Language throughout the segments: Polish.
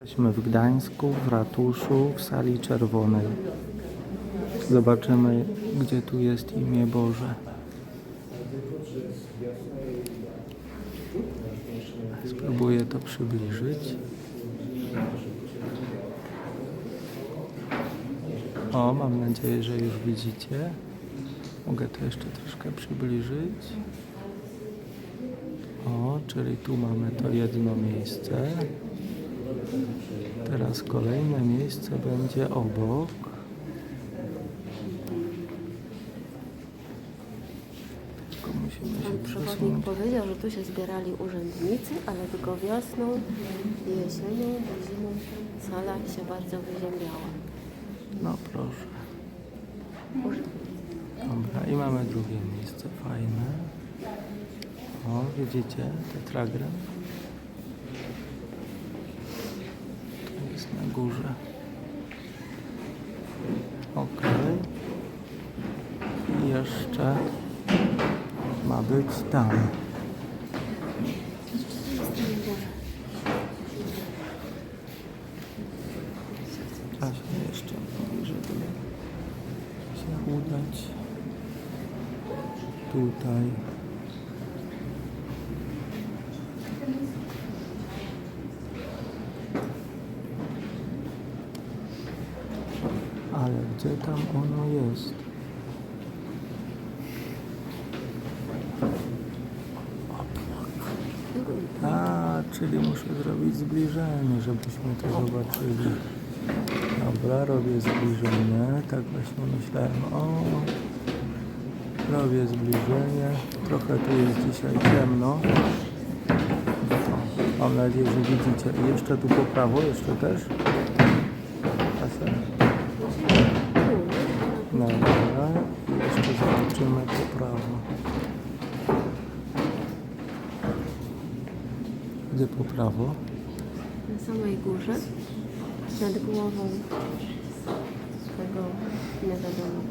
Jesteśmy w Gdańsku, w ratuszu, w sali czerwonej. Zobaczymy, gdzie tu jest imię Boże. Spróbuję to przybliżyć. O, mam nadzieję, że już widzicie. Mogę to jeszcze troszkę przybliżyć. O, czyli tu mamy to jedno miejsce. Teraz kolejne miejsce będzie obok. Tylko musimy się Pan przewodnik przesunąć. powiedział, że tu się zbierali urzędnicy, ale tylko wiosną, jesienią, bo zimą sala się bardzo wyziębiała. No proszę. Dobra, i mamy drugie miejsce fajne. O, widzicie tetragram? Górze. Ok. I jeszcze ma być tam. Trzeba się jeszcze żeby się udać tutaj. Ale gdzie tam ono jest? A, czyli muszę zrobić zbliżenie, żebyśmy to zobaczyli. Dobra, robię zbliżenie. Tak właśnie myślałem. O, robię zbliżenie. Trochę tu jest dzisiaj ciemno. Mam nadzieję, że widzicie. Jeszcze tu po prawo, jeszcze też. Kasia? Dobra. Jeszcze zobaczymy po prawo. Gdzie po prawo? Na samej górze, nad głową tego nie wiadomo.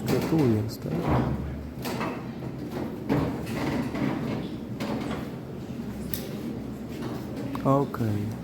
Tu jest, tak? Okej.